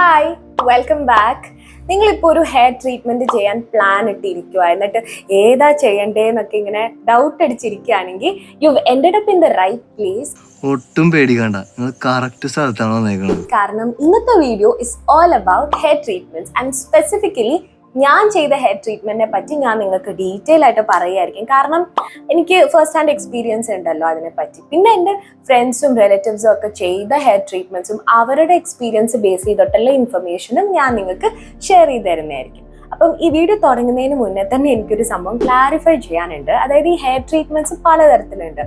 Hi welcome back നിങ്ങളിപ്പോൾ ഒരു hair treatment ചെയ്യാൻ പ്ലാൻ ഇട്ടിരിക്കുക എന്നിട്ട് ഏതാ ചെയ്യണ്ടേന്നൊക്കെ ഇങ്ങനെ doubt അടിച്ചിരിക്കുകയാണെങ്കിൽ you ended up in the right place ഒട്ടും പേടിക്കണ്ട. നിങ്ങൾ കറക്റ്റ് സ്ഥലത്താണ് വന്നേക്കണത്. കാരണം ഇന്നത്തെ video is all about hair treatments and specifically ഞാൻ ചെയ്ത ഹെയർ ട്രീറ്റ്മെന്റിനെ പറ്റി ഞാൻ നിങ്ങൾക്ക് ഡീറ്റെയിൽ ആയിട്ട് പറയുമായിരിക്കും കാരണം എനിക്ക് ഫസ്റ്റ് ഹാൻഡ് എക്സ്പീരിയൻസ് ഉണ്ടല്ലോ അതിനെപ്പറ്റി. പിന്നെ എന്റെ ഫ്രണ്ട്സും റിലേറ്റീവ്സും ഒക്കെ ചെയ്ത ഹെയർ ട്രീറ്റ്മെന്റ്സും അവരുടെ എക്സ്പീരിയൻസ് ബേസ് ചെയ്തിട്ടുള്ള ഇൻഫർമേഷനും ഞാൻ നിങ്ങൾക്ക് ഷെയർ ചെയ്ത് തരുന്നതായിരിക്കും. അപ്പം ഈ വീഡിയോ തുടങ്ങുന്നതിന് മുന്നേ തന്നെ എനിക്കൊരു സംഭവം ക്ലാരിഫൈ ചെയ്യാനുണ്ട്. അതായത് ഈ ഹെയർ ട്രീറ്റ്മെന്റ്സ് പലതരത്തിലുണ്ട്.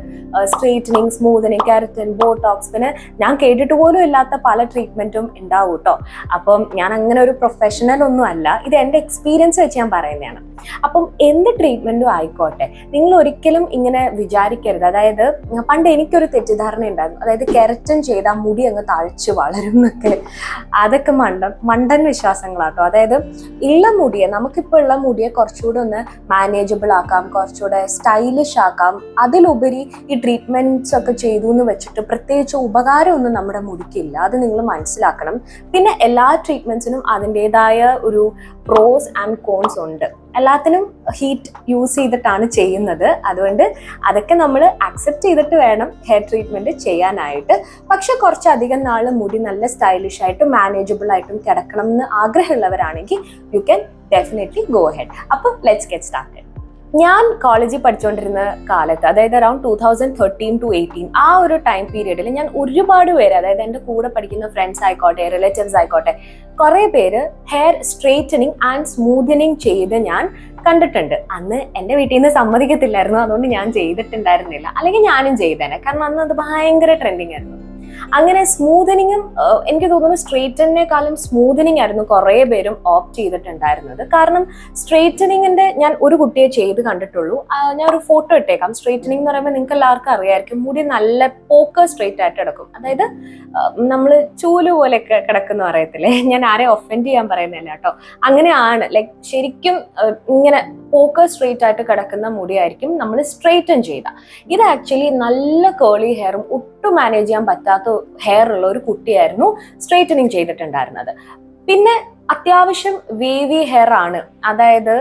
സ്ട്രെയിറ്റനിങ് സ്മൂത്തനിങ് കാരറ്റൻ ബോട്ടോക്സ് പിന്നെ ഞാൻ കേട്ടിട്ട് പോലും ഇല്ലാത്ത പല ട്രീറ്റ്മെന്റും ഉണ്ടാവും കേട്ടോ അപ്പം ഞാൻ അങ്ങനെ ഒരു പ്രൊഫഷണൽ ഒന്നും അല്ല. ഇത് എന്റെ എക്സ്പീരിയൻസ് വെച്ച് ഞാൻ പറയുന്നതാണ്. അപ്പം എന്ത് ട്രീറ്റ്മെന്റും ആയിക്കോട്ടെ. നിങ്ങൾ ഒരിക്കലും ഇങ്ങനെ വിചാരിക്കരുത്. അതായത് പണ്ട് എനിക്കൊരു തെറ്റിദ്ധാരണ ഉണ്ടായിരുന്നു. അതായത് കെരറ്റൻ ചെയ്താൽ മുടി അങ്ങ് തഴച്ച് വളരും എന്നൊക്കെ അതൊക്കെ മണ്ടൻ മണ്ടൻ വിശ്വാസങ്ങളാട്ടോ അതായത് ഉള്ള മുടിയെ നമുക്കിപ്പോൾ ഉള്ള മുടിയെ കുറച്ചുകൂടെ ഒന്ന് മാനേജബിൾ ആക്കാം കുറച്ചുകൂടെ സ്റ്റൈലിഷ് ആക്കാം. അതിലുപരി ഈ ട്രീറ്റ്മെന്റ്സ് ഒക്കെ ചെയ്തു എന്ന് വെച്ചിട്ട് പ്രത്യേകിച്ച് ഉപകാരമൊന്നും നമ്മുടെ മുടിക്കില്ല. അത് നിങ്ങൾ മനസ്സിലാക്കണം. പിന്നെ എല്ലാ ട്രീറ്റ്മെന്റ്സിനും അതിന്റെതായ ഒരു പ്രോസ് ആൻഡ് കോൺസ് ഉണ്ട്. എല്ലാത്തിനും ഹീറ്റ് യൂസ് ചെയ്തിട്ടാണ് ചെയ്യുന്നത്. അതുകൊണ്ട് അതൊക്കെ നമ്മൾ അക്സെപ്റ്റ് ചെയ്തിട്ട് വേണം ഹെയർ ട്രീറ്റ്മെന്റ് ചെയ്യാനായിട്ട്. പക്ഷെ കുറച്ചധികം നാൾ മുടി നല്ല സ്റ്റൈലിഷ് ആയിട്ടും മാനേജബിൾ ആയിട്ടും കിടക്കണം എന്ന് ആഗ്രഹമുള്ളവരാണെങ്കിൽ you can definitely go head അപ്പോൾ ലെറ്റ്സ് ഗെറ്റ് സ്റ്റാർട്ടഡ് ഞാൻ കോളേജിൽ പഠിച്ചുകൊണ്ടിരുന്ന കാലത്ത് അതായത് around two thousand thirteen to eighteen ആ ഒരു ടൈം പീരീഡിൽ ഞാൻ ഒരുപാട് പേര് അതായത് എന്റെ കൂടെ പഠിക്കുന്ന ഫ്രണ്ട്സ് ആയിക്കോട്ടെ റിലേറ്റീവ്സ് ആയിക്കോട്ടെ കുറേ പേര് ഹെയർ സ്ട്രെയിറ്റനിങ് ആൻഡ് സ്മൂത്തനിങ് ചെയ്ത് ഞാൻ കണ്ടിട്ടുണ്ട്. അന്ന് എന്റെ വീട്ടിൽ നിന്ന് സമ്മതിക്കത്തില്ലായിരുന്നു. അതുകൊണ്ട് ഞാൻ ചെയ്തിട്ടുണ്ടായിരുന്നില്ല. അല്ലെങ്കിൽ ഞാനും ചെയ്തേനെ. കാരണം അന്ന് അത് ഭയങ്കര ട്രെൻഡിങ് ആയിരുന്നു. അങ്ങനെ സ്മൂതനിങ്ങും എനിക്ക് തോന്നുന്നു സ്ട്രെയിറ്റനിനേക്കാളും സ്മൂതനിങ് ആയിരുന്നു കുറേ പേരും ഓപ്റ്റ് ചെയ്തിട്ടുണ്ടായിരുന്നത്. കാരണം സ്ട്രെയിറ്റനിങ്ങിന്റെ ഞാൻ ഒരു കുട്ടിയെ ചെയ്ത് കണ്ടിട്ടുള്ളൂ. ഞാൻ ഒരു ഫോട്ടോ ഇട്ടേക്കാം. സ്ട്രെയിറ്റനിങ് എന്ന് പറയുമ്പോൾ നിങ്ങൾക്ക് എല്ലാവർക്കും അറിയാമായിരിക്കും മുടി നല്ല പോക്കർ സ്ട്രെയിറ്റ് ആയിട്ട് കിടക്കും അതായത് നമ്മൾ ചൂൽ പോലെ കിടക്കുന്ന പറയത്തില്ലേ? ഞാൻ ആരെ ഒഫൻഡ് ചെയ്യാൻ പറയുന്നില്ല കേട്ടോ. അങ്ങനെയാണ്. ലൈക്ക് ശരിക്കും ഇങ്ങനെ പോക്കർ സ്ട്രെയിറ്റ് ആയിട്ട് കിടക്കുന്ന മുടിയായിരിക്കും നമ്മൾ സ്ട്രെയിറ്റൻ ചെയ്ത. ഇത് ആക്ച്വലി നല്ല കേളി ഹെയറും ഒട്ടും മാനേജ് ചെയ്യാൻ പറ്റാത്ത ഹെയർ ഉള്ള ഒരു കുട്ടിയായിരുന്നു സ്ട്രെയിറ്റനിങ് ചെയ്തിട്ടുണ്ടായിരുന്നത്. പിന്നെ അത്യാവശ്യം വേവി ഹെയർ ആണ്. അതായത്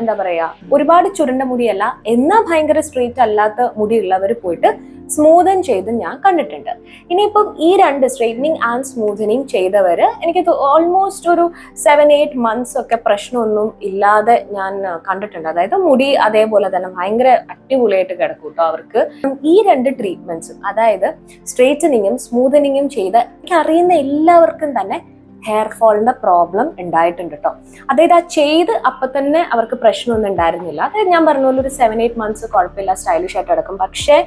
എന്താ പറയാ ഒരുപാട് ചുരുണ്ട മുടിയല്ല എന്നാ ഭയങ്കര സ്ട്രെയിറ്റ് അല്ലാത്ത മുടിയുള്ളവർ പോയിട്ട് സ്മൂതൻ ചെയ്ത് ഞാൻ കണ്ടിട്ടുണ്ട്. ഇനിയിപ്പം ഈ രണ്ട് സ്ട്രെയിറ്റനിങ് ആൻഡ് സ്മൂത്തനിങ് ചെയ്തവർ എനിക്ക് ഓൾമോസ്റ്റ് ഒരു സെവൻ എയ്റ്റ് മന്ത്സ് ഒക്കെ പ്രശ്നമൊന്നും ഇല്ലാതെ ഞാൻ കണ്ടിട്ടുണ്ട്. അതായത് മുടി അതേപോലെ തന്നെ ഭയങ്കര അടിപൊളിയായിട്ട് കിടക്കും കേട്ടോ അവർക്ക്. ഈ രണ്ട് ട്രീറ്റ്മെന്റ്സും അതായത് സ്ട്രെയിറ്റനിങ്ങും സ്മൂത്തനിങ്ങും ചെയ്ത് എനിക്ക് അറിയുന്ന എല്ലാവർക്കും തന്നെ ഹെയർ ഫോളിന്റെ പ്രോബ്ലം ഉണ്ടായിട്ടുണ്ട് കേട്ടോ അതായത് ആ ചെയ്ത് അപ്പൊ തന്നെ അവർക്ക് പ്രശ്നമൊന്നും ഉണ്ടായിരുന്നില്ല. അതായത് ഞാൻ പറഞ്ഞ പോലെ ഒരു സെവൻ എയ്റ്റ് മന്ത്സ് കുഴപ്പമില്ല സ്റ്റൈലിഷ് ആയിട്ട് കിടക്കും പക്ഷേ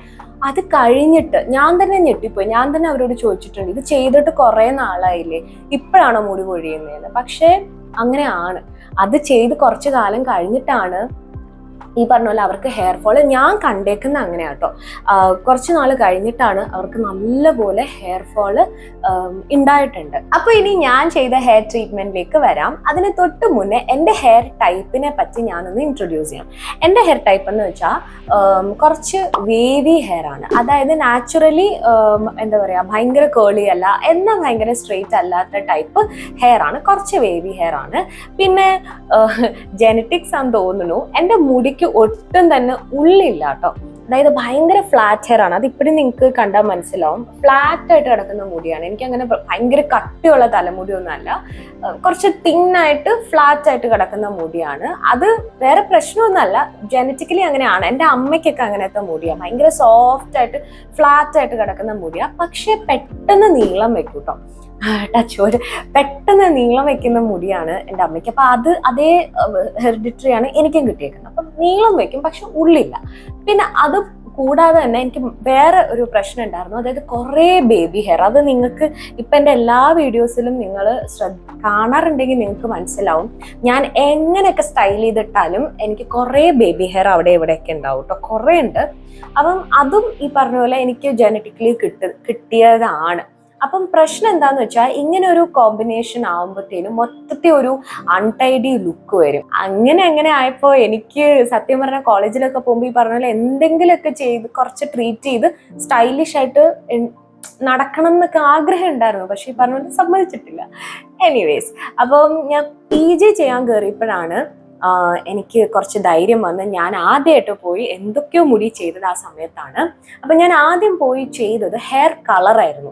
അത് കഴിഞ്ഞിട്ട് ഞാൻ തന്നെ ഞെട്ടിപ്പോയി. ഞാൻ തന്നെ അവരോട് ചോദിച്ചിട്ടുണ്ട് ഇത് ചെയ്തിട്ട് കുറെ നാളായില്ലേ? ഇപ്പോഴാണോ മുടി പൊഴിയുന്നതെന്ന് പക്ഷേ അങ്ങനെയാണ് അത് ചെയ്ത് കുറച്ച് കാലം കഴിഞ്ഞിട്ടാണ് ഈ പറഞ്ഞ പോലെ അവർക്ക് ഹെയർ ഫോൾ ഞാൻ കണ്ടേക്കുന്ന അങ്ങനെ കേട്ടോ കുറച്ച് നാൾ കഴിഞ്ഞിട്ടാണ് അവർക്ക് നല്ലപോലെ ഹെയർ ഫോൾ ഉണ്ടായിട്ടുണ്ട് അപ്പൊ ഇനി ഞാൻ ചെയ്ത ഹെയർ ട്രീറ്റ്മെന്റിലേക്ക് വരാം. അതിന് തൊട്ട് മുന്നേ എന്റെ ഹെയർ ടൈപ്പിനെ പറ്റി ഞാനൊന്ന് ഇൻട്രൊഡ്യൂസ് ചെയ്യാം. എന്റെ ഹെയർ ടൈപ്പ് എന്ന് വെച്ചാൽ കുറച്ച് വേവി ഹെയർ ആണ്. അതായത് നാച്ചുറലി എന്താ പറയുക ഭയങ്കര കേളി അല്ല എന്നാൽ ഭയങ്കര സ്ട്രെയിറ്റ് അല്ലാത്ത ടൈപ്പ് ഹെയർ ആണ്. കുറച്ച് വേവി ഹെയർ ആണ്. പിന്നെ ജെനറ്റിക്സ് ആണെന്ന് തോന്നുന്നു. എന്റെ മുടിക്ക് ഒട്ടും തന്നെ ഉള്ളില്ല കേട്ടോ. അതായത് ഭയങ്കര ഫ്ലാറ്റ് ഹെയർ ആണ്. അത് ഇപ്പോഴും നിങ്ങൾക്ക് കണ്ടാൽ മനസ്സിലാവും. ഫ്ലാറ്റ് ആയിട്ട് കിടക്കുന്ന മുടിയാണ്. എനിക്ക് അങ്ങനെ ഭയങ്കര കട്ടിയുള്ള തലമുടി ഏഹ് കുറച്ച് തിന്നായിട്ട് ഫ്ലാറ്റ് ആയിട്ട് കിടക്കുന്ന മുടിയാണ്. അത് വേറെ പ്രശ്നമൊന്നുമല്ല ജനറ്റിക്കലി അങ്ങനെയാണ്. എന്റെ അമ്മയ്ക്കൊക്കെ അങ്ങനത്തെ മുടിയാണ് ഭയങ്കര സോഫ്റ്റ് ആയിട്ട് ഫ്ലാറ്റ് ആയിട്ട് കിടക്കുന്ന മുടിയാണ് പക്ഷെ പെട്ടെന്ന് നീളം വെക്കൂട്ടോ കേട്ടോ. ടച്ച്. ഒരു പെട്ടെന്ന് നീളം വെക്കുന്ന മുടിയാണ് എന്റെ അമ്മയ്ക്ക്. അപ്പൊ അത് അതേ ഹെറിഡിറ്ററി ആണ് എനിക്കും കിട്ടിയേക്കുന്നത്. അപ്പം നീളം വെക്കും പക്ഷെ ഉള്ളില്ല. പിന്നെ അത് കൂടാതെ തന്നെ എനിക്ക് വേറെ ഒരു പ്രശ്നം ഉണ്ടായിരുന്നു. അതായത് കുറേ ബേബി ഹെയർ അത് നിങ്ങൾക്ക് ഇപ്പം എന്റെ എല്ലാ വീഡിയോസിലും നിങ്ങൾ ശ്രദ്ധ കാണാറുണ്ടെങ്കിൽ നിങ്ങൾക്ക് മനസ്സിലാവും. ഞാൻ എങ്ങനെയൊക്കെ സ്റ്റൈൽ ചെയ്തിട്ടാലും എനിക്ക് കുറേ ബേബി ഹെയർ അവിടെ ഇവിടെയൊക്കെ ഉണ്ടാവും കേട്ടോ കുറേ ഉണ്ട്. അപ്പം അതും ഈ പറഞ്ഞ പോലെ എനിക്ക് ജനറ്റിക്കലി കിട്ടി കിട്ടിയതാണ്. അപ്പം പ്രശ്നം എന്താന്ന് വെച്ചാൽ ഇങ്ങനെ ഒരു കോമ്പിനേഷൻ ആവുമ്പോഴത്തേനും മൊത്തത്തിൽ ഒരു അൺടൈഡി ലുക്ക് വരും. അങ്ങനെ അങ്ങനെ ആയപ്പോൾ എനിക്ക് സത്യം പറഞ്ഞ കോളേജിലൊക്കെ പോകുമ്പോൾ ഈ പറഞ്ഞ പോലെ എന്തെങ്കിലുമൊക്കെ ചെയ്ത് കുറച്ച് ട്രീറ്റ് ചെയ്ത് സ്റ്റൈലിഷ് ആയിട്ട് നടക്കണം എന്നൊക്കെ ആഗ്രഹം ഉണ്ടായിരുന്നു. പക്ഷെ ഈ പറഞ്ഞ പോലെ സമ്മതിച്ചിട്ടില്ല. എനിവേസ് അപ്പം ഞാൻ പി ജി ചെയ്യാൻ കയറിയപ്പോഴാണ് എനിക്ക് കുറച്ച് ധൈര്യം വന്ന് ഞാൻ ആദ്യമായിട്ട് പോയി എന്തൊക്കെയോ മുടി ചെയ്തത് ആ സമയത്താണ്. അപ്പം ഞാൻ ആദ്യം പോയി ചെയ്തത് ഹെയർ കളറായിരുന്നു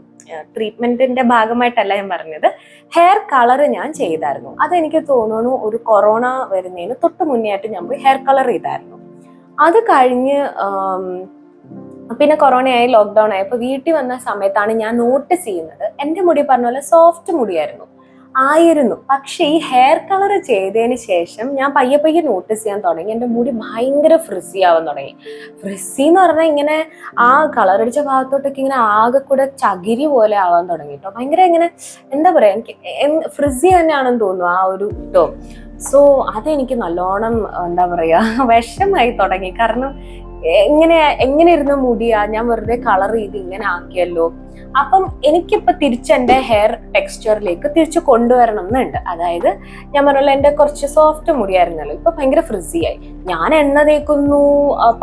ട്രീറ്റ്മെന്റിന്റെ ഭാഗമായിട്ടല്ല ഞാൻ പറഞ്ഞത്. ഹെയർ കളർ ഞാൻ ചെയ്തായിരുന്നു. അതെനിക്ക് തോന്നുന്നു ഒരു കൊറോണ വരുന്നതിന് തൊട്ട് മുന്നേ ആയിട്ട് ഞാൻ പോയി ഹെയർ കളർ ചെയ്തായിരുന്നു. അത് കഴിഞ്ഞ് പിന്നെ കൊറോണയായി ലോക്ക്ഡൗൺ ആയപ്പോൾ വീട്ടിൽ വന്ന സമയത്താണ് ഞാൻ നോട്ടീസ് ചെയ്യുന്നത്. എന്റെ മുടി പറഞ്ഞ പോലെ സോഫ്റ്റ് മുടിയായിരുന്നു. ആയിരുന്നു. പക്ഷെ ഈ ഹെയർ കളർ ചെയ്തതിന് ശേഷം ഞാൻ പയ്യെ പയ്യെ നോട്ടീസ് ചെയ്യാൻ തുടങ്ങി. എന്റെ മുടി ഭയങ്കര ഫ്രിസി ആവാൻ തുടങ്ങി. ഫ്രിസി എന്ന് പറഞ്ഞാൽ ഇങ്ങനെ ആ കളർ അടിച്ച ഭാഗത്തോട്ടൊക്കെ ഇങ്ങനെ ആകെ കൂടെ ചകിരി പോലെ ആവാൻ തുടങ്ങി കേട്ടോ ഭയങ്കര ഇങ്ങനെ എന്താ പറയുക എനിക്ക് ഫ്രിസി തന്നെയാണെന്ന് തോന്നുന്നു ആ ഒരു ഇട്ടോ സോ അതെനിക്ക് നല്ലോണം എന്താ പറയാ വിഷമായി തുടങ്ങി. കാരണം എങ്ങനെ എങ്ങനെ ഇരുന്ന മുടിയാ? ഞാൻ വെറുതെ കളർ ചെയ്ത് ഇങ്ങനെ ആക്കിയല്ലോ. അപ്പം എനിക്കിപ്പൊ തിരിച്ച് എന്റെ ഹെയർ ടെക്സ്ചറിലേക്ക് തിരിച്ചു കൊണ്ടുവരണം എന്നുണ്ട് അതായത് ഞാൻ പറഞ്ഞല്ലോ എന്റെ കുറച്ച് സോഫ്റ്റ് മുടിയായിരുന്നല്ലോ. ഇപ്പൊ ഭയങ്കര ഫ്രിസി ആയി. ഞാൻ എണ്ണ തേക്കുന്നു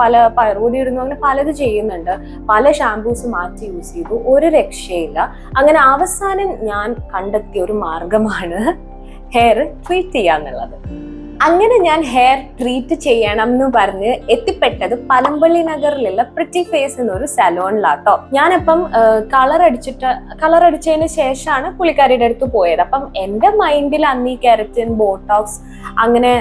പല പയറുപൊടി ഇടുന്നു അങ്ങനെ പലത് ചെയ്യുന്നുണ്ട്. പല ഷാംപൂസ് മാറ്റി യൂസ് ചെയ്തു. ഒരു രക്ഷയില്ല. അങ്ങനെ അവസാനം ഞാൻ കണ്ടെത്തിയ ഒരു മാർഗമാണ് ഹെയർ ട്രീറ്റ് ചെയ്യാന്നുള്ളത്. അങ്ങനെ ഞാൻ ഹെയർ ട്രീറ്റ് ചെയ്യണം എന്ന് പറഞ്ഞ് എത്തിപ്പെട്ടത് പനമ്പള്ളി നഗറിലുള്ള പ്രിറ്റി ഫേസ് എന്നൊരു സലോണിലാട്ടോ ഞാനിപ്പം കളർ അടിച്ചിട്ട് കളർ അടിച്ചതിന് ശേഷമാണ് പുള്ളിക്കാരിയുടെ അടുത്ത് പോയത്. അപ്പം എന്റെ മൈൻഡിൽ അന്ന് ഈ കെരറ്റിൻ ബോട്ടോക്സ് അങ്ങനെ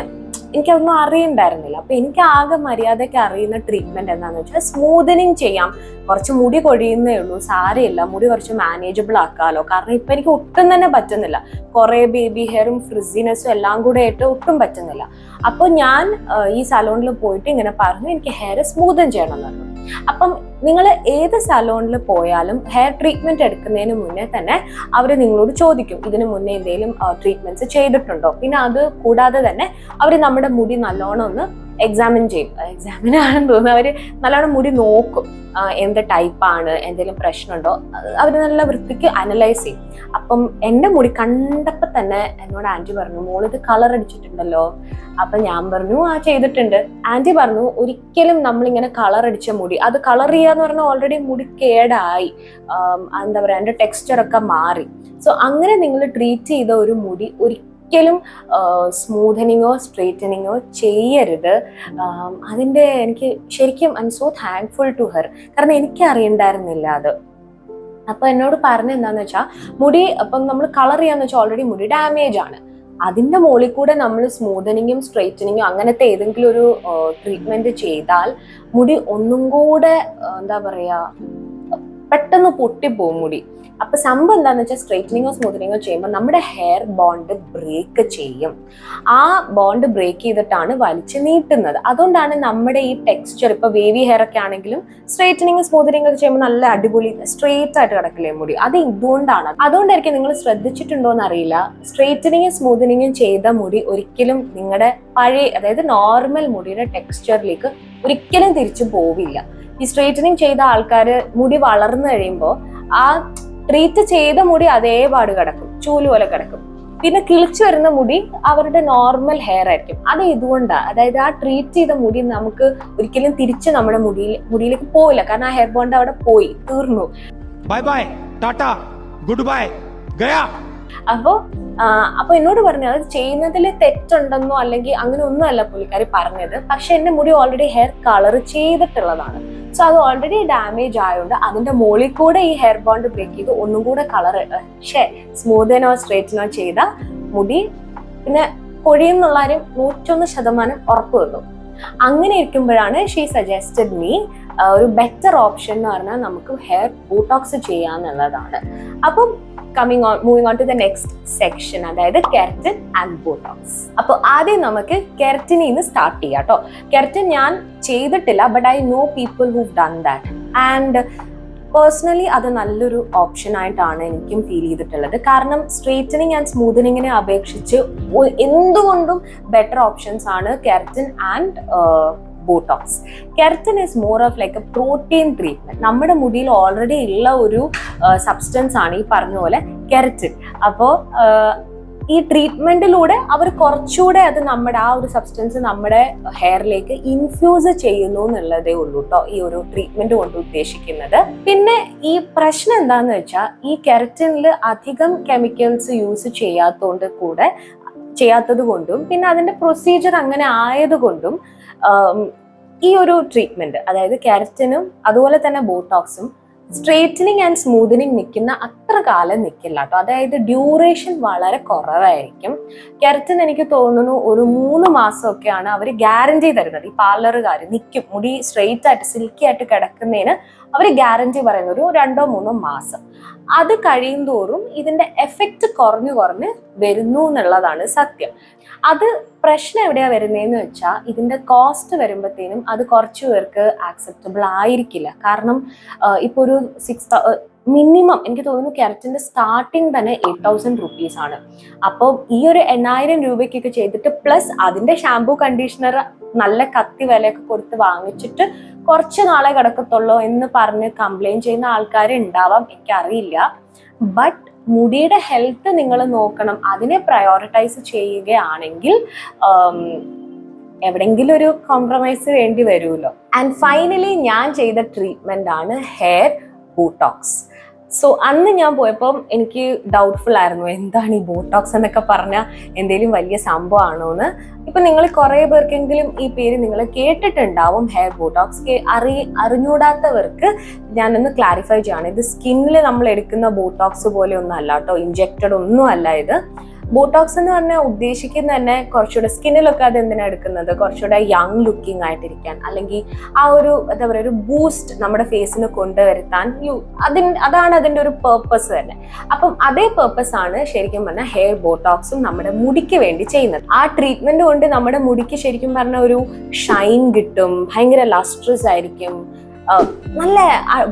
എനിക്കതൊന്നും അറിയണ്ടായിരുന്നില്ല. അപ്പൊ എനിക്ക് ആകെ മര്യാദയ്ക്ക് അറിയുന്ന ട്രീറ്റ്മെന്റ് എന്താന്ന് വെച്ചാൽ സ്മൂതനിങ് ചെയ്യാം. കുറച്ച് മുടി കൊഴിയുന്നേ ഉള്ളൂ സാരയില്ല. മുടി കുറച്ച് മാനേജബിൾ ആക്കാലോ. കാരണം ഇപ്പൊ എനിക്ക് ഒട്ടും തന്നെ പറ്റുന്നില്ല. കുറെ ബേബി ഹെയറും ഫ്രിസിനെസ്സും എല്ലാം കൂടെ ആയിട്ട് ഒട്ടും പറ്റുന്നില്ല. അപ്പോൾ ഞാൻ ഈ സലോണിൽ പോയിട്ട് ഇങ്ങനെ പറഞ്ഞു എനിക്ക് ഹെയർ സ്മൂതൻ ചെയ്യണം എന്ന് അപ്പം നിങ്ങൾ ഏത് സലോണിൽ പോയാലും ഹെയർ ട്രീറ്റ്മെന്റ് എടുക്കുന്നതിന് മുന്നേ തന്നെ അവർ നിങ്ങളോട് ചോദിക്കും ഇതിനു മുന്നേ എന്തെങ്കിലും ട്രീറ്റ്മെന്റ്സ് ചെയ്തിട്ടുണ്ടോ? പിന്നെ അത് കൂടാതെ തന്നെ അവർ നമ്മുടെ മുടി നല്ലോണം ഒന്ന് എക്സാമിൻ ചെയ്യും. എക്സാമിൻ ആണെന്ന് തോന്നുന്നു. അവർ നല്ലോണം മുടി നോക്കും. എന്ത് ടൈപ്പാണ് എന്തെങ്കിലും പ്രശ്നമുണ്ടോ? അവർ നല്ല വൃത്തിക്ക് അനലൈസ് ചെയ്യും. അപ്പം എന്റെ മുടി കണ്ടപ്പോൾ തന്നെ എന്നോട് ആന്റി പറഞ്ഞു മോൾ ഇത് കളർ അടിച്ചിട്ടുണ്ടല്ലോ. അപ്പൊ ഞാൻ പറഞ്ഞു ആ ചെയ്തിട്ടുണ്ട്. ആന്റി പറഞ്ഞു ഒരിക്കലും നമ്മളിങ്ങനെ കളർ അടിച്ച മുടി അത് കളർ ചെയ്യാന്ന് പറഞ്ഞാൽ ഓൾറെഡി മുടി കേടായി. എന്താ പറയാ അതിന്റെ ടെക്സ്ചർ ഒക്കെ മാറി. സോ അങ്ങനെ നിങ്ങൾ ട്രീറ്റ് ചെയ്ത ഒരു മുടി ഒരിക്കലും സ്മൂതനിങ്ങോ സ്ട്രെയിറ്റനിങ്ങോ ചെയ്യരുത്. അതിന്റെ എനിക്ക് ശരിക്കും I'm so thankful to her കാരണം എനിക്ക് അറിയണ്ടായിരുന്നില്ല അത്. അപ്പൊ എന്നോട് പറഞ്ഞ എന്താന്ന് വെച്ചാൽ മുടി അപ്പം നമ്മൾ കളർ ചെയ്യാന്ന് വെച്ചാൽ ഓൾറെഡി മുടി ഡാമേജ് ആണ്. അതിന്റെ മുകളിൽ കൂടെ നമ്മൾ സ്മൂതനിങ്ങും സ്ട്രെയിറ്റനിങ്ങും അങ്ങനത്തെ ഏതെങ്കിലും ഒരു ട്രീറ്റ്മെന്റ് ചെയ്താൽ മുടി ഒന്നും കൂടെ എന്താ പറയാ പെട്ടെന്ന് പൊട്ടിപ്പോകും മുടി. അപ്പൊ സംഭവം എന്താന്ന് വെച്ചാൽ സ്ട്രെയിറ്റനിങ്ങോ സ്മൂത്തനിങ്ങോ ചെയ്യുമ്പോൾ നമ്മുടെ ഹെയർ ബോണ്ട് ബ്രേക്ക് ചെയ്യും. ആ ബോണ്ട് ബ്രേക്ക് ചെയ്തിട്ടാണ് വലിച്ചു നീട്ടുന്നത്. അതുകൊണ്ടാണ് നമ്മുടെ ഈ ടെക്സ്ചർ ഇപ്പൊ വേവി ഹെയർ ഒക്കെ ആണെങ്കിലും സ്ട്രെയിറ്റനിങ് സ്മൂത്തനിങ് ഒക്കെ ചെയ്യുമ്പോൾ നല്ല അടിപൊളി സ്ട്രേറ്റ് ആയിട്ട് കിടക്കില്ലേ മുടി. അത് ഇതുകൊണ്ടാണ്. അതുകൊണ്ടായിരിക്കും നിങ്ങൾ ശ്രദ്ധിച്ചിട്ടുണ്ടോ എന്ന് അറിയില്ല സ്ട്രെയിറ്റനിങ്ങും സ്മൂത്തനിങ്ങും ചെയ്ത മുടി ഒരിക്കലും നിങ്ങളുടെ പഴയ അതായത് നോർമൽ മുടിയുടെ ടെക്സ്ചറിലേക്ക് ഒരിക്കലും തിരിച്ചു പോവില്ല. ഈ സ്ട്രേറ്റനിങ് ചെയ്ത ആൾക്കാർ മുടി വളർന്നു കഴിയുമ്പോൾ ആ ട്രീറ്റ് ചെയ്ത മുടി അതേപാട് കിടക്കും ചൂൽ പോലെ കിടക്കും. പിന്നെ കിളിച്ചു വരുന്ന മുടി അവരുടെ നോർമൽ ഹെയർ ആയിരിക്കും. അത് ഇതുകൊണ്ടാണ് അതായത് ആ ട്രീറ്റ് ചെയ്ത മുടി നമുക്ക് ഒരിക്കലും തിരിച്ച് നമ്മുടെ മുടിയിൽ മുടിയിലേക്ക് പോയില്ല കാരണം ആ ഹെയർ ബോണ്ട് അവിടെ പോയി തീർന്നു. Bye bye tata good bye ഗയാ അപ്പോൾ അപ്പൊ എന്നോട് പറഞ്ഞു അത് ചെയ്യുന്നതിൽ തെറ്റുണ്ടെന്നോ അല്ലെങ്കിൽ അങ്ങനെ ഒന്നുമല്ല പുള്ളിക്കാരി പറഞ്ഞത് പക്ഷെ എന്റെ മുടി ഓൾറെഡി ഹെയർ കളർ ചെയ്തിട്ടുള്ളതാണ്. സോ അത് ഓൾറെഡി ഡാമേജ് ആയതുകൊണ്ട് അതിന്റെ മുകളിൽ കൂടെ ഈ ഹെയർ ബോണ്ട് ബ്രേക്ക് ചെയ്ത് ഒന്നും കൂടെ കളർ ഷേ സ്മൂതനോ സ്ട്രേറ്റിനോ ചെയ്ത മുടി പിന്നെ പൊഴിയുന്നുള്ള കാര്യം നൂറ്റൊന്ന് ശതമാനം ഉറപ്പ് കിട്ടും. അങ്ങനെ ഇരിക്കുമ്പോഴാണ് ഷീ സജസ്റ്റഡ് മീ ഒരു ബെറ്റർ ഓപ്ഷൻ എന്ന് പറഞ്ഞാൽ നമുക്ക് ഹെയർ ബൂട്ടോക്സ് ചെയ്യാന്നുള്ളതാണ്. അപ്പം coming on moving on to the next section അതായത് കെരറ്റിൻ ആൻഡ് ബോട്ടോക്സ് അപ്പോൾ ആദ്യം നമുക്ക് കെരറ്റിനിൽ നിന്ന് സ്റ്റാർട്ട് ചെയ്യാം കേട്ടോ കെരറ്റിൻ ഞാൻ ചെയ്തിട്ടില്ല but I know people who done that and personally അത് നല്ലൊരു ഓപ്ഷൻ ആയിട്ടാണ് എനിക്കും ഫീൽ ചെയ്തിട്ടുള്ളത്. കാരണം സ്ട്രെയിറ്റനിങ് ആൻഡ് സ്മൂത്തനിങ്ങിനെ അപേക്ഷിച്ച് എന്തുകൊണ്ടും ബെറ്റർ ഓപ്ഷൻസ് ആണ് keratin and botox keratin is more of like a protein treatment നമ്മുടെ മുടിയിൽ ഓൾറെഡി ഉള്ള ഒരു സബ്സ്റ്റൻസ് ആണ് ഈ പറഞ്ഞ പോലെ കെരറ്റിൻ അപ്പോൾ ഈ ട്രീറ്റ്മെന്റിലൂടെ അവർ കുറച്ചുകൂടെ അത് നമ്മുടെ ആ ഒരു സബ്സ്റ്റൻസ് നമ്മുടെ ഹെയറിലേക്ക് ഇൻഫ്യൂസ് ചെയ്യുന്നു എന്നുള്ളതേ ഉള്ളൂ കേട്ടോ ഈ ഒരു ട്രീറ്റ്മെന്റ് കൊണ്ട് ഉദ്ദേശിക്കുന്നത്. പിന്നെ ഈ പ്രശ്നം എന്താന്ന് വെച്ചാൽ ഈ കെരറ്റിനിൽ അധികം കെമിക്കൽസ് യൂസ് ചെയ്യാത്തതുകൊണ്ട് കൂടെ ചെയ്യാത്തത് കൊണ്ടും പിന്നെ അതിന്റെ പ്രൊസീജിയർ അങ്ങനെ ആയതുകൊണ്ടും ഈ ഒരു ട്രീറ്റ്മെന്റ് അതായത് കാരറ്റിനും അതുപോലെ തന്നെ ബോട്ടോക്സും സ്ട്രേറ്റനിങ് ആൻഡ് സ്മൂത്തനിങ് നിൽക്കുന്ന അത്ര കാലം നിൽക്കില്ല കേട്ടോ അതായത് ഡ്യൂറേഷൻ വളരെ കുറവായിരിക്കും. കെരറ്റിൻ എനിക്ക് തോന്നുന്നു ഒരു മൂന്ന് മാസമൊക്കെയാണ് അവർ ഗ്യാരണ്ടി തരുന്നത്. ഈ പാർലറുകാർ നിൽക്കും മുടി സ്ട്രെയിറ്റ് ആയിട്ട് സിൽക്കി ആയിട്ട് കിടക്കുന്നതിന് അവർ ഗ്യാരണ്ടി പറയുന്ന ഒരു രണ്ടോ മൂന്നോ മാസം. അത് കഴിയുന്തോറും ഇതിന്റെ എഫക്റ്റ് കുറഞ്ഞു കുറഞ്ഞ് വരുന്നു എന്നുള്ളതാണ് സത്യം. അത് പ്രശ്നം എവിടെയാ വരുന്നതെന്ന് വെച്ചാൽ ഇതിന്റെ കോസ്റ്റ് വരുമ്പോഴത്തേനും അത് കുറച്ചു പേർക്ക് ആക്സെപ്റ്റബിൾ ആയിരിക്കില്ല. കാരണം ഇപ്പോൾ ഒരു സിക്സ് മിനിമം എനിക്ക് തോന്നുന്നു കെരറ്റിന്റെ സ്റ്റാർട്ടിങ് തന്നെ എയ്റ്റ് തൗസൻഡ് റുപ്പീസ് ആണ്. അപ്പോൾ ഈ ഒരു എണ്ണായിരം രൂപയ്ക്കൊക്കെ ചെയ്തിട്ട് പ്ലസ് അതിന്റെ ഷാംപൂ കണ്ടീഷണർ നല്ല കത്തി വിലയൊക്കെ കൊടുത്ത് വാങ്ങിച്ചിട്ട് കുറച്ച് നാളെ കിടക്കത്തുള്ളൂ എന്ന് പറഞ്ഞ് കംപ്ലൈന്റ് ചെയ്യുന്ന ആൾക്കാർ ഉണ്ടാവാം എനിക്കറിയില്ല. ബട്ട് മുടിയുടെ ഹെൽത്ത് നിങ്ങൾ നോക്കണം. അതിനെ പ്രയോറിറ്റൈസ് ചെയ്യുകയാണെങ്കിൽ എവിടെങ്കിലും ഒരു കോംപ്രമൈസ് വേണ്ടി വരുമല്ലോ. ആൻഡ് ഫൈനലി ഞാൻ ചെയ്ത ട്രീറ്റ്മെന്റ് ആണ് ഹെയർ ബൂട്ടോക്സ് സോ അന്ന് ഞാൻ പോയപ്പം എനിക്ക് ഡൗട്ട്ഫുൾ ആയിരുന്നു. എന്താണ് ഈ ബോട്ടോക്സ് എന്നൊക്കെ പറഞ്ഞാൽ എന്തെങ്കിലും വലിയ സംഭവമാണോ എന്ന് ഇപ്പൊ നിങ്ങൾ കുറെ പേർക്കെങ്കിലും ഈ പേര് നിങ്ങൾ കേട്ടിട്ടുണ്ടാവും. ഹെയർ ബോട്ടോക്സ് അറി അറിഞ്ഞൂടാത്തവർക്ക് ഞാനൊന്ന് ക്ലാരിഫൈ ചെയ്യാണ്. ഇത് സ്കിന്നിൽ നമ്മൾ എടുക്കുന്ന ബോട്ടോക്സ് പോലെ ഒന്നും അല്ല കേട്ടോ. ഇഞ്ചെക്റ്റഡ് ഒന്നും അല്ല ഇത്. ബോട്ടോക്സ് എന്ന് പറഞ്ഞാൽ ഉദ്ദേശിക്കുന്ന തന്നെ കുറച്ചുകൂടെ സ്കിന്നിലൊക്കെ അത് എന്തിനാണ് എടുക്കുന്നത്? കുറച്ചുകൂടെ യങ് ലുക്കിംഗ് ആയിട്ടിരിക്കാൻ. അല്ലെങ്കിൽ ആ ഒരു എന്താ പറയുക ഒരു ബൂസ്റ്റ് നമ്മുടെ ഫേസിന് കൊണ്ടുവരുത്താൻ യു അതിൻ അതാണ് അതിന്റെ ഒരു പേർപ്പസ് തന്നെ. അപ്പം അതേ പേർപ്പസ് ആണ് ശരിക്കും പറഞ്ഞാൽ ഹെയർ ബോട്ടോക്സും നമ്മുടെ മുടിക്ക് വേണ്ടി ചെയ്യുന്നത്. ആ ട്രീറ്റ്മെന്റ് കൊണ്ട് നമ്മുടെ മുടിക്ക് ശരിക്കും പറഞ്ഞ ഒരു ഷൈൻ കിട്ടും ഭയങ്കര ലസ്ട്രസ് ആയിരിക്കും നല്ല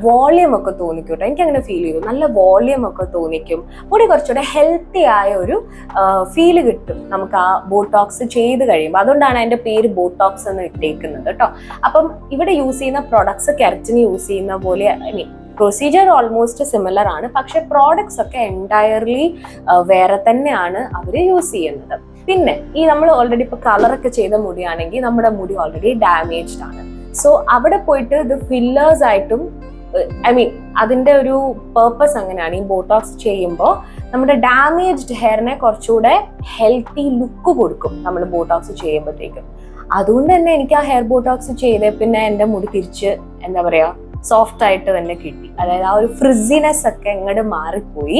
വോളിയം ഒക്കെ തോന്നിക്കും കേട്ടോ എനിക്ക് അങ്ങനെ ഫീൽ ചെയ്തു. നല്ല വോളിയം ഒക്കെ തോന്നിക്കും. മുടി കുറച്ചുകൂടെ ഹെൽത്തി ആയ ഒരു ഫീൽ കിട്ടും. നമുക്ക് ആ ബോട്ടോക്സ് ചെയ്ത് കഴിയുമ്പോൾ അതുകൊണ്ടാണ് അതിന്റെ പേര് ബോട്ടോക്സ് എന്ന് ഇട്ടേക്കുന്നത് കേട്ടോ അപ്പം ഇവിടെ യൂസ് ചെയ്യുന്ന പ്രൊഡക്ട്സ് കെരറ്റിന് യൂസ് ചെയ്യുന്ന പോലെ I mean procedure almost similar ആണ്. പക്ഷെ പ്രോഡക്ട്സ് ഒക്കെ എന്റയർലി വേറെ തന്നെയാണ് അവർ യൂസ് ചെയ്യുന്നത്. പിന്നെ ഈ നമ്മൾ ഓൾറെഡി ഇപ്പൊ കളറൊക്കെ ചെയ്ത മുടിയാണെങ്കിൽ നമ്മുടെ മുടി ഓൾറെഡി ഡാമേജ്ഡ് ആണ്. സോ അവിടെ പോയിട്ട് ഇത് ഫില്ലേഴ്സ് ആയിട്ടും ഐ മീൻ അതിന്റെ ഒരു പേർപ്പസ് അങ്ങനെയാണ്. ഈ ബോട്ടോക്സ് ചെയ്യുമ്പോൾ നമ്മുടെ ഡാമേജ്ഡ് ഹെയറിനെ കുറച്ചുകൂടെ ഹെൽത്തി ലുക്ക് കൊടുക്കും നമ്മൾ ബോട്ടോക്സ് ചെയ്യുമ്പോഴത്തേക്കും അതുകൊണ്ട് തന്നെ എനിക്ക് ആ ഹെയർ ബോട്ടോക്സ് ചെയ്ത് പിന്നെ എന്റെ മുടി തിരിച്ച് എന്താ പറയുക സോഫ്റ്റ് ആയിട്ട് തന്നെ കിട്ടി. അതായത് ആ ഒരു ഫ്രിസിനെസ് ഒക്കെ എങ്ങോട്ട് മാറിപ്പോയി.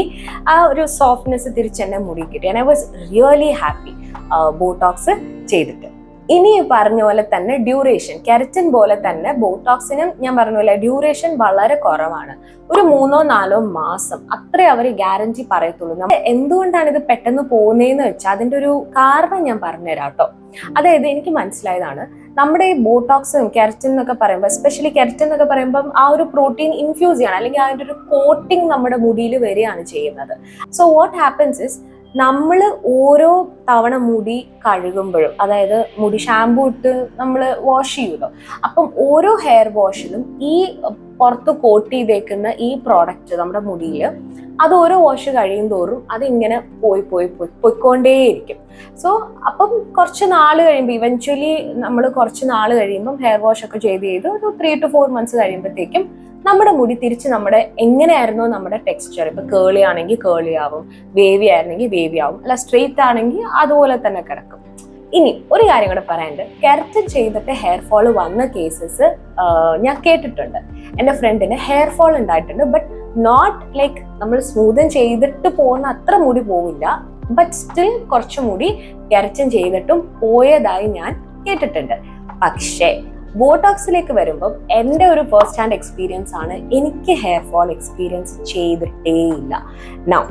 ആ ഒരു സോഫ്റ്റ്നെസ് തിരിച്ച് എന്റെ മുടി കിട്ടി. I was really happy botox ചെയ്തിട്ട്. ഇനി പറഞ്ഞ പോലെ തന്നെ ഡ്യൂറേഷൻ കെരറ്റിൻ പോലെ തന്നെ ബോട്ടോക്സിനും ഞാൻ പറഞ്ഞ പോലെ ഡ്യൂറേഷൻ വളരെ കുറവാണ്. ഒരു മൂന്നോ നാലോ മാസം അത്രേ അവർ ഗ്യാരണ്ടി പറയത്തുള്ളൂ. നമ്മൾ എന്തുകൊണ്ടാണ് ഇത് പെട്ടെന്ന് പോകുന്നതെന്ന് വെച്ചാൽ അതിന്റെ ഒരു കാരണം ഞാൻ പറഞ്ഞുതരാം കേട്ടോ. അതായത് എനിക്ക് മനസ്സിലായതാണ് നമ്മുടെ ഈ ബോട്ടോക്സും കെരറ്റിൻ എന്നൊക്കെ പറയുമ്പോൾ എസ്പെഷ്യലി കെരറ്റിൻ എന്നൊക്കെ പറയുമ്പോൾ ആ ഒരു പ്രോട്ടീൻ ഇൻഫ്യൂസ് ചെയ്യണം അല്ലെങ്കിൽ അതിന്റെ ഒരു കോട്ടിങ് നമ്മുടെ മുടിയിൽ വരികയാണ് ചെയ്യുന്നത്. സോ വാട്ട് ഹാപ്പൻസ് ഇസ് നമ്മൾ ഓരോ തവണ മുടി കഴുകുമ്പോഴും അതായത് മുടി ഷാമ്പൂ ഇട്ട് നമ്മൾ വാഷ് ചെയ്യുമല്ലോ അപ്പം ഓരോ ഹെയർ വാഷിലും ഈ പുറത്ത് കോട്ട് ചെയ്തേക്കുന്ന ഈ പ്രോഡക്റ്റ് നമ്മുടെ മുടിയിൽ അത് ഓരോ വാഷ് കഴിയും തോറും അതിങ്ങനെ പോയി പോയി പോയി പോയിക്കൊണ്ടേയിരിക്കും. സോ അപ്പം കുറച്ച് നാൾ കഴിയുമ്പോൾ ഇവൻച്വലി നമ്മൾ കുറച്ച് നാൾ കഴിയുമ്പം ഹെയർ വാഷ് ഒക്കെ ചെയ്ത് ചെയ്ത് ഒരു ത്രീ ടു ഫോർ മന്ത്സ് കഴിയുമ്പോഴത്തേക്കും നമ്മുടെ മുടി തിരിച്ച് നമ്മുടെ എങ്ങനെയായിരുന്നോ നമ്മുടെ ടെക്സ്ചർ ഇപ്പൊ കേളി ആണെങ്കിൽ കേളി ആവും വേവി ആയിരുന്നെങ്കിൽ വേവി ആവും അല്ല സ്ട്രെയിറ്റ് ആണെങ്കിൽ അതുപോലെ തന്നെ കിടക്കും. ഇനി ഒരു കാര്യം കൂടെ പറയാനുണ്ട്. കെരറ്റൻ ചെയ്തിട്ട് ഹെയർ ഫോൾ വന്ന കേസസ് ഞാൻ കേട്ടിട്ടുണ്ട്. എന്റെ ഫ്രണ്ടിന് ഹെയർ ഫോൾ ഉണ്ടായിട്ടുണ്ട് ബട്ട് നോട്ട് ലൈക്ക് നമ്മൾ സ്മൂതൻ ചെയ്തിട്ട് പോകുന്ന അത്ര മുടി പോവില്ല ബട്ട് സ്റ്റിൽ കുറച്ച് മുടി കെരച്ചൻ ചെയ്തിട്ടും പോയതായി ഞാൻ കേട്ടിട്ടുണ്ട്. പക്ഷേ ബോട്ടോക്സിലേക്ക് വരുമ്പം എന്റെ ഒരു ഫസ്റ്റ് ഹാൻഡ് എക്സ്പീരിയൻസ് ആണ് എനിക്ക് ഹെയർ ഫോൾ എക്സ്പീരിയൻസ് ചെയ്തിട്ടേ ഇല്ല. നൗ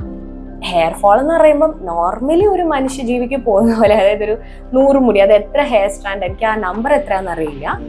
ഹെയർ ഫോൾ എന്ന് പറയുമ്പം നോർമലി ഒരു മനുഷ്യ ജീവിക്ക് പോകുന്ന പോലെ അതായത് ഒരു നൂറ് മുടി അത് എത്ര ഹെയർ സ്റ്റാൻഡ് എനിക്ക് ആ നമ്പർ എത്രയാണെന്ന് അറിയില്ല.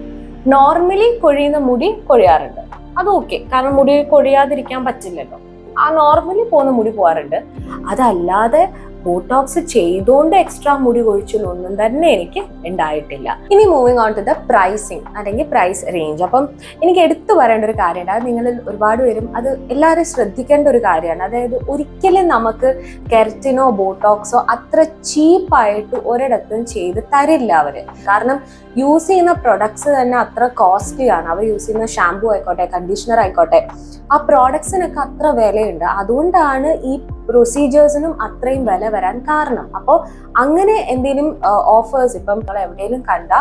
നോർമലി കൊഴിയുന്ന മുടി കൊഴിയാറുണ്ട്. അത് ഓക്കെ കാരണം മുടി കൊഴിയാതിരിക്കാൻ പറ്റില്ലല്ലോ. ആ നോർമലി പോകുന്ന മുടി പോകാറുണ്ട് അതല്ലാതെ ബോട്ടോക്സ് ചെയ്തുകൊണ്ട് എക്സ്ട്രാ മുടി കൊഴിച്ചിലൊന്നും തന്നെ എനിക്ക് ഉണ്ടായിട്ടില്ല. ഇനി moving on to the pricing അല്ലെങ്കിൽ പ്രൈസ് റേഞ്ച് അപ്പം എനിക്ക് എടുത്തു പറയേണ്ട ഒരു കാര്യമുണ്ട്. അത് നിങ്ങളിൽ ഒരുപാട് പേരും അത് എല്ലാവരും ശ്രദ്ധിക്കേണ്ട ഒരു കാര്യമാണ്. അതായത് ഒരിക്കലും നമുക്ക് കെരറ്റിനോ ബോട്ടോക്സോ അത്ര ചീപ്പായിട്ട് ഒരിടത്തും ചെയ്ത് തരില്ല അവർ കാരണം യൂസ് ചെയ്യുന്ന പ്രൊഡക്ട്സ് തന്നെ അത്ര കോസ്റ്റ്ലി ആണ്. അവർ യൂസ് ചെയ്യുന്ന ഷാംപൂ ആയിക്കോട്ടെ കണ്ടീഷണർ ആയിക്കോട്ടെ ആ പ്രോഡക്ട്സിനൊക്കെ അത്ര വിലയുണ്ട്. അതുകൊണ്ടാണ് ഈ പ്രൊസീജിയേഴ്സിനും അത്രയും വില വരാൻ കാരണം. അപ്പോൾ അങ്ങനെ എന്തെങ്കിലും ഓഫേഴ്സ് ഇപ്പം നിങ്ങൾ എവിടെയെങ്കിലും കണ്ട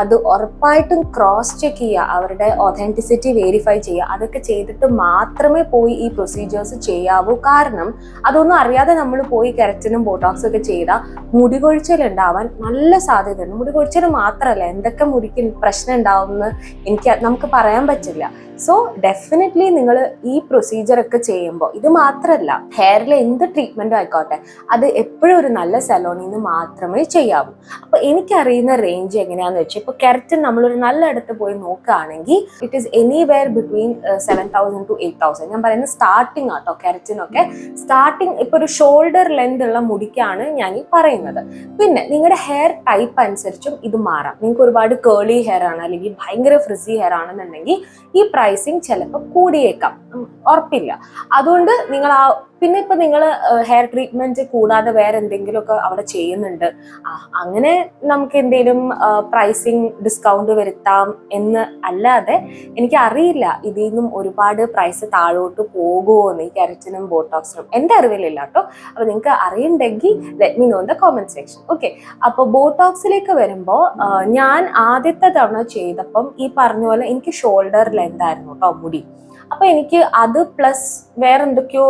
അത് ഉറപ്പായിട്ടും ക്രോസ് ചെക്ക് ചെയ്യുക അവരുടെ ഒതന്റിസിറ്റി വെരിഫൈ ചെയ്യുക അതൊക്കെ ചെയ്തിട്ട് മാത്രമേ പോയി ഈ പ്രൊസീജിയേഴ്സ് ചെയ്യാവൂ. കാരണം അതൊന്നും അറിയാതെ നമ്മൾ പോയി കെരറ്റിനും ബോട്ടോക്സ് ഒക്കെ ചെയ്താൽ മുടി കൊഴിച്ചിൽ ഉണ്ടാവാൻ നല്ല സാധ്യതയുണ്ട്. മുടി കൊഴിച്ചിൽ മാത്രമല്ല എന്തൊക്കെ മുടിക്ക് പ്രശ്നം ഉണ്ടാവും എന്ന് എനിക്ക് നമുക്ക് പറയാൻ പറ്റില്ല. സോ ഡെഫിനറ്റ്ലി നിങ്ങൾ ഈ പ്രൊസീജിയർ ഒക്കെ ചെയ്യുമ്പോൾ ഇത് മാത്രമല്ല ഹെയറിൽ എന്ത് ട്രീറ്റ്മെന്റും ആയിക്കോട്ടെ അത് എപ്പോഴും ഒരു നല്ല സലോണിൽ നിന്ന് മാത്രമേ ചെയ്യാവൂ. അപ്പോൾ എനിക്കറിയുന്ന റേഞ്ച് എങ്ങനെയാണെന്ന് വെച്ചാൽ ഇപ്പോൾ കെരറ്റിൻ നമ്മളൊരു നല്ല അടുത്ത് പോയി നോക്കുകയാണെങ്കിൽ it is anywhere between seven thousand to eight thousand ഞാൻ പറയുന്നത് സ്റ്റാർട്ടിങ് ആട്ടോ കെരറ്റിനൊക്കെ. സ്റ്റാർട്ടിങ് ഇപ്പോൾ ഒരു ഷോൾഡർ ലെങ്ത് ഉള്ള മുടിക്കാണ് ഞാൻ ഈ പറയുന്നത്. പിന്നെ നിങ്ങളുടെ ഹെയർ ടൈപ്പ് അനുസരിച്ചും ഇത് മാറാം. നിങ്ങൾക്ക് ഒരുപാട് കേളി ഹെയർ ആണ് അല്ലെങ്കിൽ ഭയങ്കര ഫ്രിസി ഹെയർ ആണെന്നുണ്ടെങ്കിൽ ഈ പ്രൈസിങ് ചിലപ്പോൾ കൂടിയേക്കാം. ഉറപ്പില്ല. അതുകൊണ്ട് നിങ്ങൾ ആ പിന്നെ ഇപ്പൊ നിങ്ങൾ ഹെയർ ട്രീറ്റ്മെന്റ് കൂടാതെ വേറെ എന്തെങ്കിലുമൊക്കെ അവിടെ ചെയ്യുന്നുണ്ട്. അങ്ങനെ നമുക്ക് എന്തെങ്കിലും പ്രൈസിങ് ഡിസ്കൗണ്ട് വരുത്താം എന്ന് അല്ലാതെ എനിക്ക് അറിയില്ല ഇതിൽ നിന്നും ഒരുപാട് പ്രൈസ് താഴോട്ട് പോകുമോ എന്ന് ഈ കെരറ്റിനും ബോട്ടോക്സിനും എന്റെ അറിവിലില്ല കേട്ടോ അപ്പൊ നിങ്ങൾക്ക് അറിയണ്ടെങ്കിൽ let me know in the comment section okay അപ്പോൾ ബോട്ടോക്സിലേക്ക് വരുമ്പോൾ ഞാൻ ആദ്യത്തെ തവണ ചെയ്തപ്പം ഈ പറഞ്ഞ പോലെ എനിക്ക് ഷോൾഡർ ലെന്ത് ആയിരുന്നു കേട്ടോ മുടി. അപ്പൊ എനിക്ക് അത് പ്ലസ് വേറെ എന്തൊക്കെയോ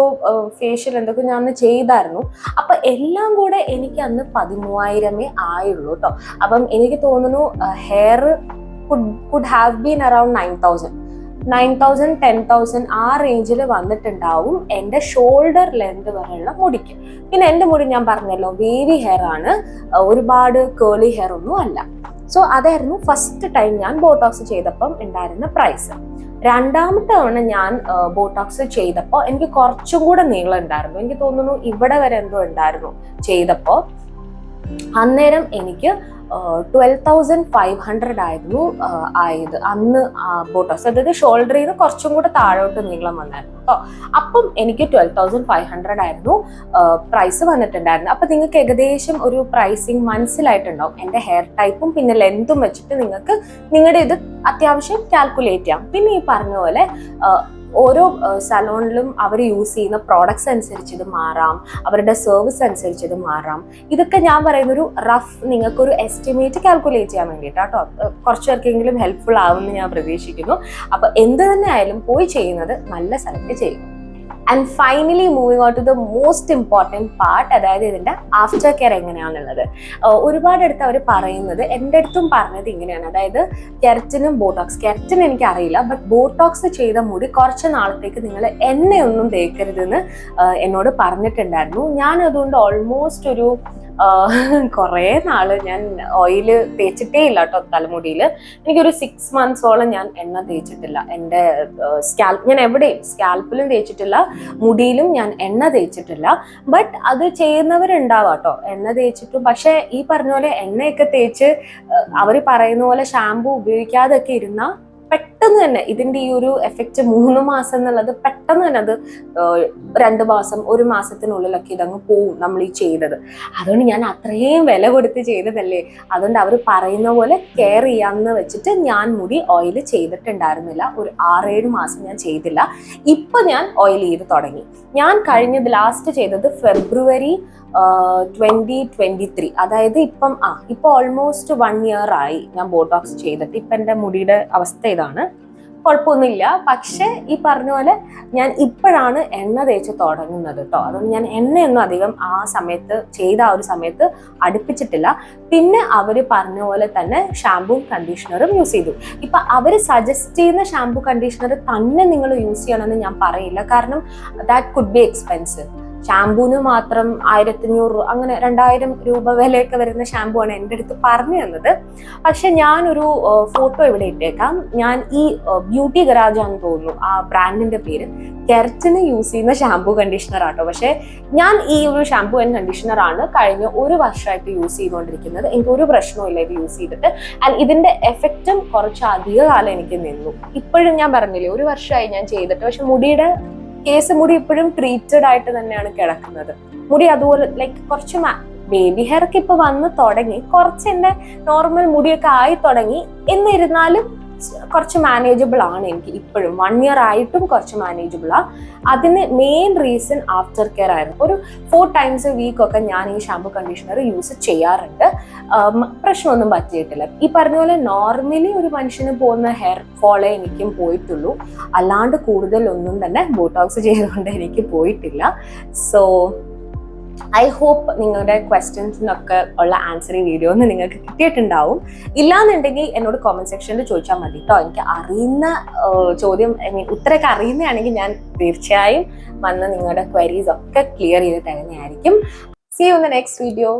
ഫേഷ്യൽ എന്തൊക്കെയോ ഞാൻ അന്ന് ചെയ്തായിരുന്നു. അപ്പൊ എല്ലാം കൂടെ എനിക്ക് അന്ന് പതിമൂവായിരമേ ആയുള്ളൂ കേട്ടോ അപ്പം എനിക്ക് തോന്നുന്നു here could could have been around nine thousand nine thousand ten thousand ആ റേഞ്ചിൽ വന്നിട്ടുണ്ടാവും എന്റെ ഷോൾഡർ ലെങ്ത് വരെയുള്ള മുടിക്ക്. പിന്നെ എന്റെ മുടി ഞാൻ പറഞ്ഞല്ലോ വേവി ഹെയർ ആണ്. ഒരുപാട് കേളി ഹെയർ ഒന്നും അല്ല. സോ അതായിരുന്നു ഫസ്റ്റ് ടൈം ഞാൻ ബോട്ടോക്സ് ചെയ്തപ്പം ഉണ്ടായിരുന്ന പ്രൈസ് രണ്ടാമത്തെ തവണ ഞാൻ ബോട്ടോക്സ് ചെയ്തപ്പോൾ എനിക്ക് കുറച്ചും കൂടെ നീളം ഉണ്ടായിരുന്നു എനിക്ക് തോന്നുന്നു ഇവിടെ വരെ എന്തോ ഉണ്ടായിരുന്നു ചെയ്തപ്പോൾ അന്നേരം എനിക്ക് ട്വൽവ് തൗസൻഡ് ഫൈവ് ഹൺഡ്രഡ് ആയിരുന്നു ആയത്. അന്ന് ബോട്ടോസ് അതായത് ഷോൾഡറിൽ നിന്ന് കുറച്ചും കൂടെ താഴോട്ട് നീളം വന്നായിരുന്നു കേട്ടോ അപ്പം എനിക്ക് ട്വൽവ് തൗസൻഡ് ഫൈവ് ഹൺഡ്രഡ് ആയിരുന്നു. പ്രൈസ് വന്നിട്ടുണ്ടായിരുന്നു. അപ്പം നിങ്ങൾക്ക് ഏകദേശം ഒരു പ്രൈസിങ് മനസ്സിലായിട്ടുണ്ടാവും. എന്റെ ഹെയർ ടൈപ്പും പിന്നെ ലെങ്തും വെച്ചിട്ട് നിങ്ങൾക്ക് നിങ്ങളുടെ ഇത് അത്യാവശ്യം കാൽക്കുലേറ്റ് ചെയ്യാം. പിന്നെ ഈ പറഞ്ഞ പോലെ ഓരോ സലോണിലും അവർ യൂസ് ചെയ്യുന്ന പ്രോഡക്ട്സ് അനുസരിച്ച് ഇത് മാറാം അവരുടെ സർവീസ് അനുസരിച്ച് ഇത് മാറാം. ഇതൊക്കെ ഞാൻ പറയുന്ന ഒരു റഫ് നിങ്ങൾക്കൊരു എസ്റ്റിമേറ്റ് കാൽക്കുലേറ്റ് ചെയ്യാൻ വേണ്ടിയിട്ട് കേട്ടോ കുറച്ച് പേർക്കെങ്കിലും ഹെൽപ്ഫുൾ ആവുമെന്ന് ഞാൻ പ്രതീക്ഷിക്കുന്നു. അപ്പോൾ എന്ത് തന്നെ ആയാലും പോയി ചെയ്യുന്നത് നല്ല സ്ഥലത്ത് ചെയ്യും and finally moving out to the most important part അതായത് ഇതിന്റെ ആഫ്റ്റർ കെയർ എങ്ങനെയാണുള്ളത് ഒരുപാട് ഒരുപാടടുത്ത് അവർ പറയുന്നത് എന്റെ അടുത്തും പറഞ്ഞത് ഇങ്ങനെയാണ്. അതായത് കെരറ്റിനും ബോട്ടോക്സ് കെരറ്റിൻ എനിക്ക് അറിയില്ല ബട്ട് ബോട്ടോക്സ് ചെയ്ത മുടി കുറച്ച് നാളത്തേക്ക് നിങ്ങൾ എണ്ണയൊന്നും തേക്കരുതെന്ന് ആഹ് എന്നോട് പറഞ്ഞിട്ടുണ്ടായിരുന്നു. ഞാൻ അതുകൊണ്ട് ഓൾമോസ്റ്റ് ഒരു കുറേ നാൾ ഞാൻ ഓയിൽ തേച്ചിട്ടേ ഇല്ല കേട്ടോ തലമുടിയിൽ എനിക്കൊരു സിക്സ് മന്ത്സോളം ഞാൻ എണ്ണ തേച്ചിട്ടില്ല. എന്റെ സ്കാൽപ്പ് ഞാൻ എവിടെയും സ്കാൽപ്പിലും തേച്ചിട്ടില്ല മുടിയിലും ഞാൻ എണ്ണ തേച്ചിട്ടില്ല. ബട്ട് അത് ചെയ്യുന്നവരുണ്ടാവാം കേട്ടോ എണ്ണ തേച്ചിട്ടും പക്ഷേ ഈ പറഞ്ഞ പോലെ എണ്ണയൊക്കെ തേച്ച് അവർ പറയുന്ന പോലെ ഷാമ്പു ഉപയോഗിക്കാതൊക്കെ ഇരുന്ന പെട്ടെന്ന് തന്നെ ഇതിന്റെ ഈ ഒരു എഫക്റ്റ് മൂന്ന് മാസം എന്നുള്ളത് പെട്ടെന്ന് തന്നെ അത് രണ്ട് മാസം ഒരു മാസത്തിനുള്ളിലൊക്കെ ഇതങ്ങ് പോവും നമ്മൾ ഈ ചെയ്തത്. അതുകൊണ്ട് ഞാൻ അത്രയും വില കൊടുത്ത് ചെയ്തതല്ലേ? അതുകൊണ്ട് അവർ പറയുന്ന പോലെ കെയർ ചെയ്യാമെന്ന് വെച്ചിട്ട് ഞാൻ മുടി ഓയിൽ ചെയ്തിട്ടുണ്ടായിരുന്നില്ല. ഒരു ആറേഴ് മാസം ഞാൻ ചെയ്തില്ല. ഇപ്പൊ ഞാൻ ഓയിൽ ചെയ്ത് തുടങ്ങി. ഞാൻ കഴിഞ്ഞത് ലാസ്റ്റ് ചെയ്തത് ഫെബ്രുവരി ട്വന്റി ട്വന്റി ത്രീ അതായത് ഇപ്പം ആ ഇപ്പൊ ഓൾമോസ്റ്റ് വൺ ഇയർ ആയി ഞാൻ ബോട്ടോക്സ് ചെയ്തിട്ട്. ഇപ്പൊ എന്റെ മുടിയുടെ അവസ്ഥ ഇതാണ്. കുഴപ്പമൊന്നുമില്ല. പക്ഷെ ഈ പറഞ്ഞ പോലെ ഞാൻ ഇപ്പോഴാണ് എണ്ണ തേച്ച് തുടങ്ങുന്നത് കേട്ടോ അതുകൊണ്ട് ഞാൻ എണ്ണയൊന്നും അധികം ആ സമയത്ത് ചെയ്ത ആ ഒരു സമയത്ത് അടുപ്പിച്ചിട്ടില്ല. പിന്നെ അവർ പറഞ്ഞ പോലെ തന്നെ ഷാമ്പുവും കണ്ടീഷണറും യൂസ് ചെയ്തു. ഇപ്പൊ അവർ സജസ്റ്റ് ചെയ്യുന്ന ഷാമ്പു കണ്ടീഷണർ തന്നെ നിങ്ങൾ യൂസ് ചെയ്യണമെന്ന് ഞാൻ പറയില്ല. കാരണം ദാറ്റ് കുഡ് ബി എക്സ്പെൻസീവ് ഷാമ്പൂന് മാത്രം ആയിരത്തഞ്ഞൂറ് അങ്ങനെ രണ്ടായിരം രൂപ വിലയൊക്കെ വരുന്ന ഷാമ്പൂ ആണ് എന്റെ അടുത്ത് പറഞ്ഞു തന്നത്. പക്ഷെ ഞാനൊരു ഫോട്ടോ ഇവിടെ ഇട്ടേക്കാം. ഞാൻ ഈ ബ്യൂട്ടി ഗരാജ് ആണെന്ന് തോന്നുന്നു ആ ബ്രാൻഡിന്റെ പേര്. കെർച്ചിന് യൂസ് ചെയ്യുന്ന ഷാമ്പൂ കണ്ടീഷണർ ആട്ടോ. പക്ഷെ ഞാൻ ഈ ഒരു ഷാമ്പൂ ആൻഡ് കണ്ടീഷണർ ആണ് കഴിഞ്ഞ ഒരു വർഷമായിട്ട് യൂസ് ചെയ്തുകൊണ്ടിരിക്കുന്നത്. എനിക്ക് ഒരു പ്രശ്നവും ഇത് യൂസ് ചെയ്തിട്ട്. ആൻഡ് ഇതിന്റെ എഫക്റ്റും കുറച്ച് അധിക കാലം എനിക്ക് നിന്നു. ഇപ്പോഴും ഞാൻ പറഞ്ഞില്ലേ ഒരു വർഷമായി ഞാൻ ചെയ്തിട്ട്. പക്ഷെ മുടിയുടെ കേസ് മുടി ഇപ്പോഴും ട്രീറ്റഡ് ആയിട്ട് തന്നെയാണ് കിടക്കുന്നത്. മുടി അതുപോലെ ലൈക്ക് കുറച്ച് ബേബി ഹെയർ ഒക്കെ ഇപ്പൊ വന്ന് തുടങ്ങി കുറച്ച് എന്റെ നോർമൽ മുടിയൊക്കെ ആയി തുടങ്ങി. എന്നിരുന്നാലും കുറച്ച് മാനേജബിൾ ആണ് എനിക്ക് ഇപ്പോഴും. വൺ ഇയർ ആയിട്ടും കുറച്ച് മാനേജബിൾ ആണ് അതിന് മെയിൻ റീസൺ ആഫ്റ്റർ കെയർ ആയിരുന്നു. ഒരു ഫോർ ടൈംസ് വീക്ക് ഒക്കെ ഞാൻ ഈ ഷാമ്പു കണ്ടീഷണർ യൂസ് ചെയ്യാറുണ്ട്. പ്രശ്നമൊന്നും പറ്റിയിട്ടില്ല. ഈ പറഞ്ഞ പോലെ നോർമലി ഒരു മനുഷ്യന് പോകുന്ന ഹെയർ ഫോളേ എനിക്കും പോയിട്ടുള്ളൂ. അല്ലാണ്ട് കൂടുതലൊന്നും തന്നെ ബോട്ടോക്സ് ചെയ്തുകൊണ്ട് എനിക്ക് പോയിട്ടില്ല. സോ ഐ ഹോപ്പ് നിങ്ങളുടെ ക്വസ്റ്റ്യൻസിനൊക്കെ ഉള്ള ആൻസറിങ് വീഡിയോ ഒന്ന് നിങ്ങൾക്ക് കിട്ടിയിട്ടുണ്ടാവും. ഇല്ലാന്നുണ്ടെങ്കിൽ എന്നോട് കോമന്റ് സെക്ഷനിൽ ചോദിച്ചാൽ മതി കേട്ടോ എനിക്ക് അറിയുന്ന ചോദ്യം ഐ മീൻ ഉത്തരമൊക്കെ അറിയുന്നതാണെങ്കിൽ ഞാൻ തീർച്ചയായും വന്ന് നിങ്ങളുടെ ക്വരീസ് ഒക്കെ ക്ലിയർ ചെയ്ത് തരുന്നതായിരിക്കും see you in the next video